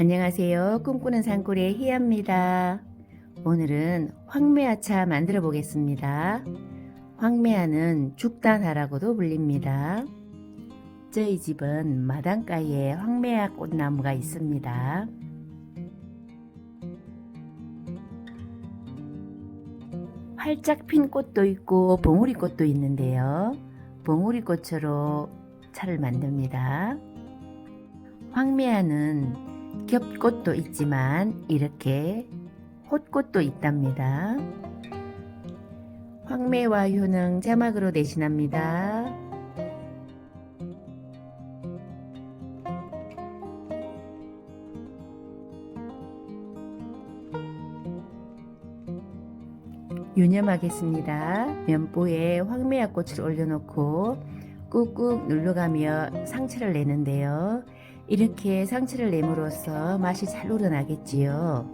안녕하세요. 꿈꾸는 산골의 희야입니다. 오늘은 황매화차 만들어 보겠습니다. 황매화는 죽단하라고도 불립니다. 저희 집은 마당가에 황매화 꽃나무가 있습니다. 활짝 핀 꽃도 있고 봉우리 꽃도 있는데요. 봉우리 꽃으로 차를 만듭니다. 황매화는 겹꽃도 있지만 이렇게 헛꽃도 있답니다. 황매화 효능 자막으로 대신합니다. 유념하겠습니다. 면보에 황매화 꽃을 올려놓고 꾹꾹 눌러가며 상처를 내는데요. 이렇게 상처를 내므로써 맛이 잘 우러나겠지요.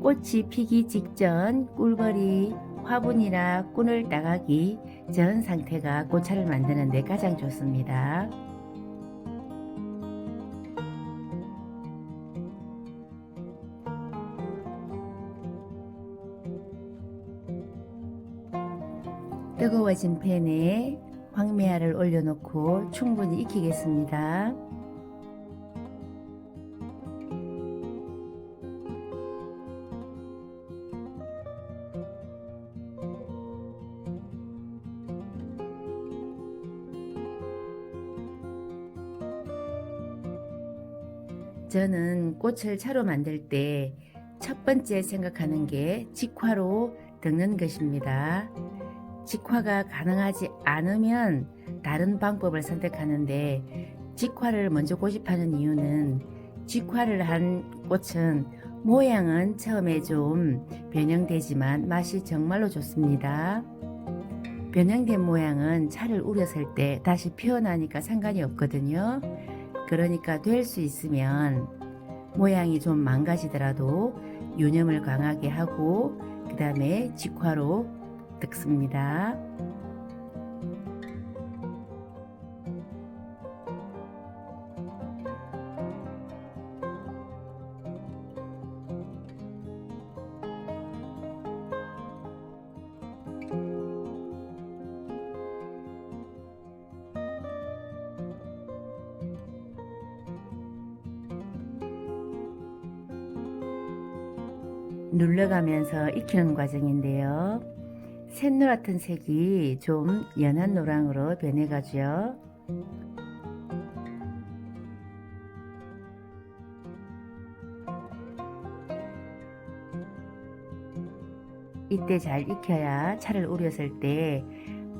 꽃이 피기 직전 꿀벌이 화분이나 꾼을 따가기 전 상태가 꽃차를 만드는 데 가장 좋습니다. 뜨거워진 팬에 황매화를 올려놓고 충분히 익히겠습니다. 저는 꽃을 차로 만들 때 첫 번째 생각하는 게 직화로 덮는 것입니다. 직화가 가능하지 않으면 다른 방법을 선택하는데 직화를 먼저 고집하는 이유는 직화를 한 꽃은 모양은 처음에 좀 변형되지만 맛이 정말로 좋습니다. 변형된 모양은 차를 우렸을 때 다시 피어나니까 상관이 없거든요. 그러니까 될 수 있으면 모양이 좀 망가지더라도 유념을 강하게 하고 그 다음에 직화로 득습니다. 눌러가면서 익히는 과정인데요. 샛노랗던 색이 좀 연한 노랑으로 변해가죠. 이때 잘 익혀야 차를 우렸을 때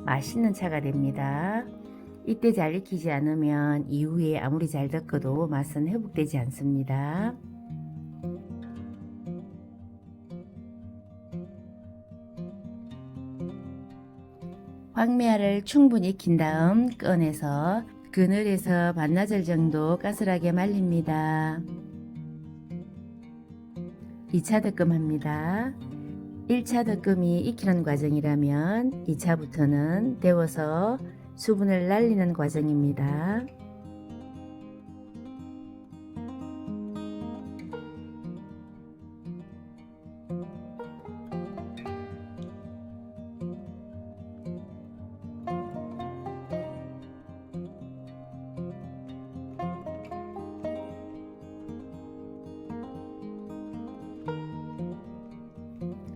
맛있는 차가 됩니다. 이때 잘 익히지 않으면 이후에 아무리 잘 덮어도 맛은 회복되지 않습니다. 황매화를 충분히 익힌 다음 꺼내서 그늘에서 반나절 정도 가스하게 말립니다. 2차 덕금합니다. 1차 덕금이 익히는 과정이라면 2차부터는 데워서 수분을 날리는 과정입니다.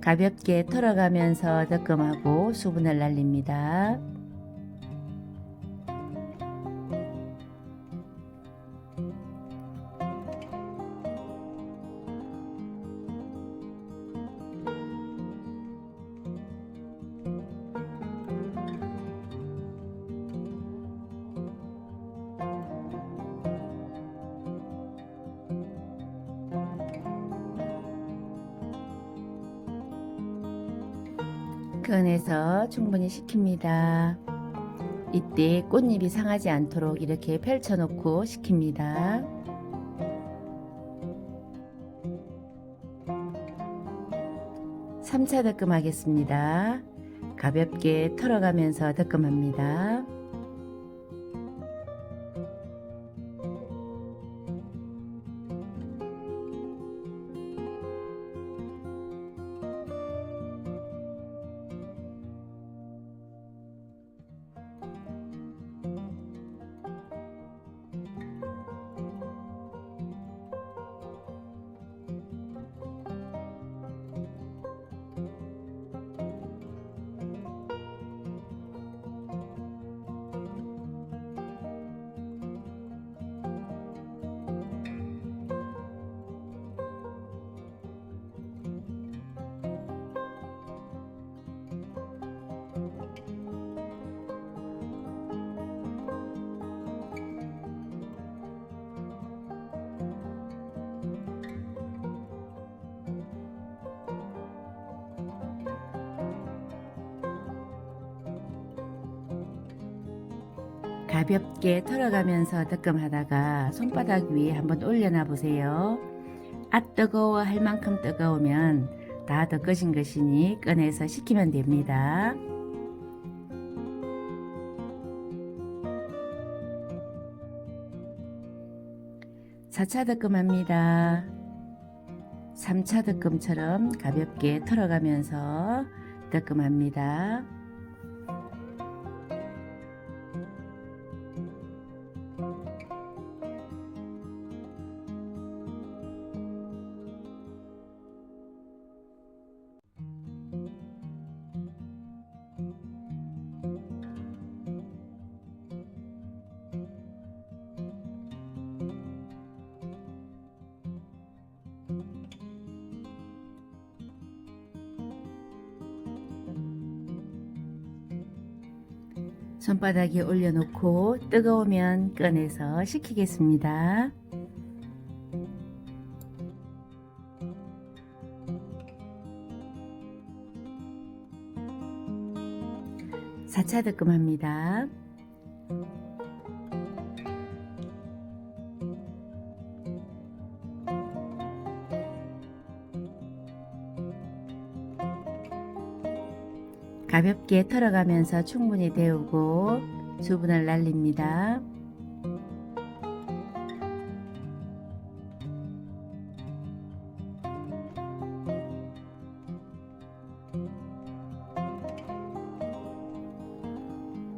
가볍게 털어가면서 덕금하고 수분을 날립니다. 꺼내서 충분히 식힙니다. 이때 꽃잎이 상하지 않도록 이렇게 펼쳐놓고 식힙니다. 삼차 덕금하겠습니다. 가볍게 털어가면서 덕금합니다. 가볍게 털어가면서 덕금하다가 손바닥 위에 한번 올려놔 보세요. 아 뜨거워 할 만큼 뜨거우면 다 덮어진 것이니 꺼내서 식히면 됩니다. 4차 덕금합니다. 3차 덕금처럼 가볍게 털어가면서 덕금합니다. 손바닥에 올려놓고 뜨거우면 꺼내서 식히겠습니다. 사차 득금합니다. 가볍게 털어가면서 충분히 데우고 수분을 날립니다.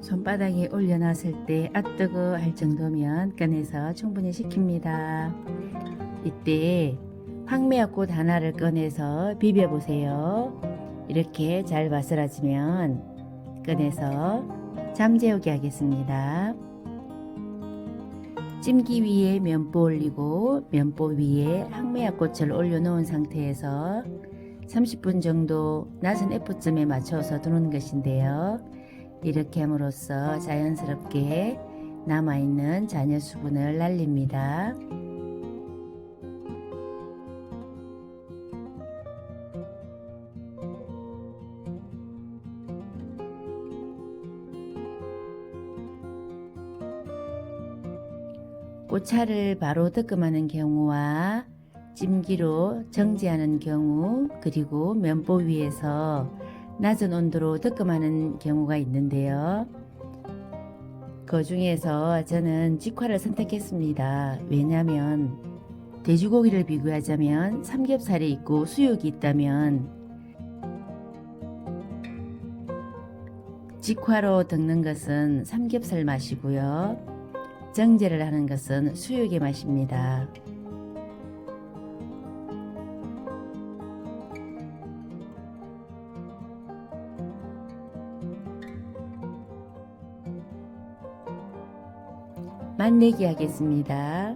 손바닥에 올려놨을 때 아뜨거 할 정도면 꺼내서 충분히 식힙니다. 이때 황매꽃 하나를 꺼내서 비벼보세요. 이렇게 잘 바스라지면 꺼내서 잠재우게 하겠습니다. 찜기 위에 면보 올리고 면보 위에 항매약꽃을 올려놓은 상태에서 30분 정도 낮은 F점에 맞춰서 두는 것인데요. 이렇게 함으로써 자연스럽게 남아있는 잔여 수분을 날립니다. 꽃차를 바로 득금하는 경우와 찜기로 정지하는 경우 그리고 면보 위에서 낮은 온도로 득금하는 경우가 있는데요. 그 중에서 저는 직화를 선택했습니다. 왜냐하면 돼지고기를 비교하자면 삼겹살이 있고 수육이 있다면 직화로 득는 것은 삼겹살 맛이고요. 정제를 하는 것은 수육의 맛입니다. 맛내기 하겠습니다.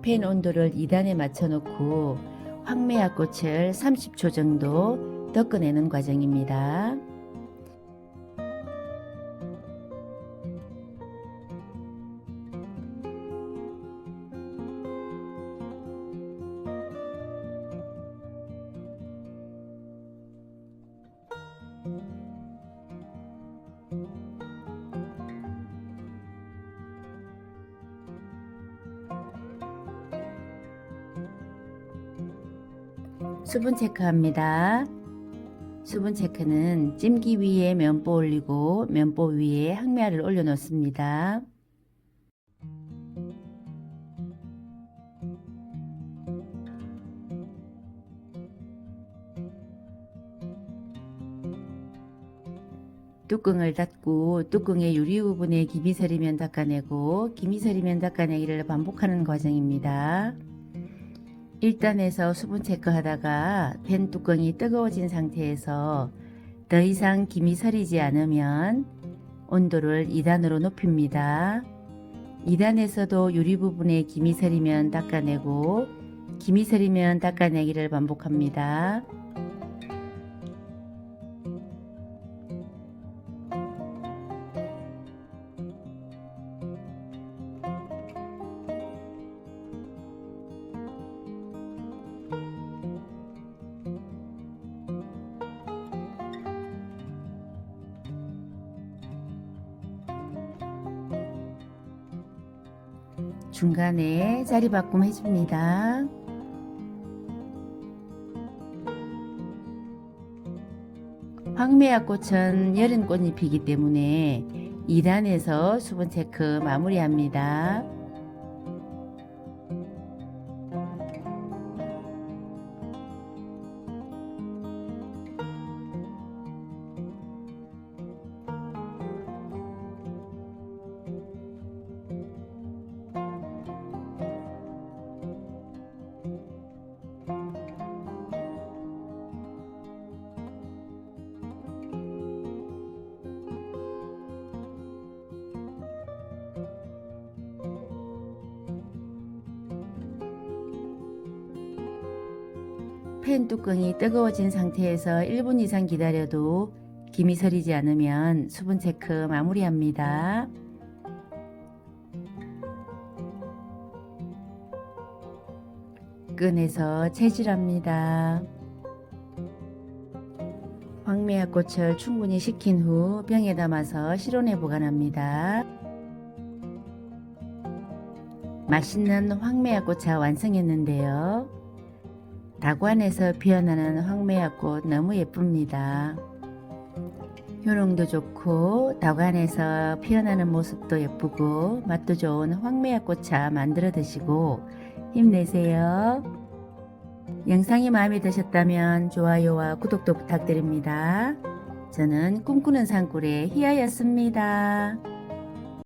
팬 온도를 2단에 맞춰 놓고 황매화 꽃을 30초 정도 덮어내는 과정입니다. 수분 체크합니다. 수분 체크는 찜기 위에 면보 올리고 면보 위에 항매화를 올려 놓습니다. 뚜껑을 닫고 뚜껑의 유리 부분에 김이 서리면 닦아내고 김이 서리면 닦아내기를 반복하는 과정입니다. 1단에서 수분 체크하다가 팬 뚜껑이 뜨거워진 상태에서 더 이상 김이 서리지 않으면 온도를 2단으로 높입니다. 2단에서도 유리 부분에 김이 서리면 닦아내고 김이 서리면 닦아내기를 반복합니다. 중간에 자리 바꿈 해줍니다. 황매화꽃은 여름 꽃잎이기 때문에 2단에서 수분 체크 마무리합니다. 팬 뚜껑이 뜨거워진 상태에서 1분 이상 기다려도 김이 서리지 않으면 수분 체크 마무리합니다. 꺼내서 채질합니다. 황매화 꽃을 충분히 식힌 후 병에 담아서 실온에 보관합니다. 맛있는 황매화 꽃차 완성했는데요. 다관에서 피어나는 황매화꽃 너무 예쁩니다. 효능도 좋고 다관에서 피어나는 모습도 예쁘고 맛도 좋은 황매화꽃차 만들어 드시고 힘내세요. 영상이 마음에 드셨다면 좋아요와 구독도 부탁드립니다. 저는 꿈꾸는 산골의 희아였습니다.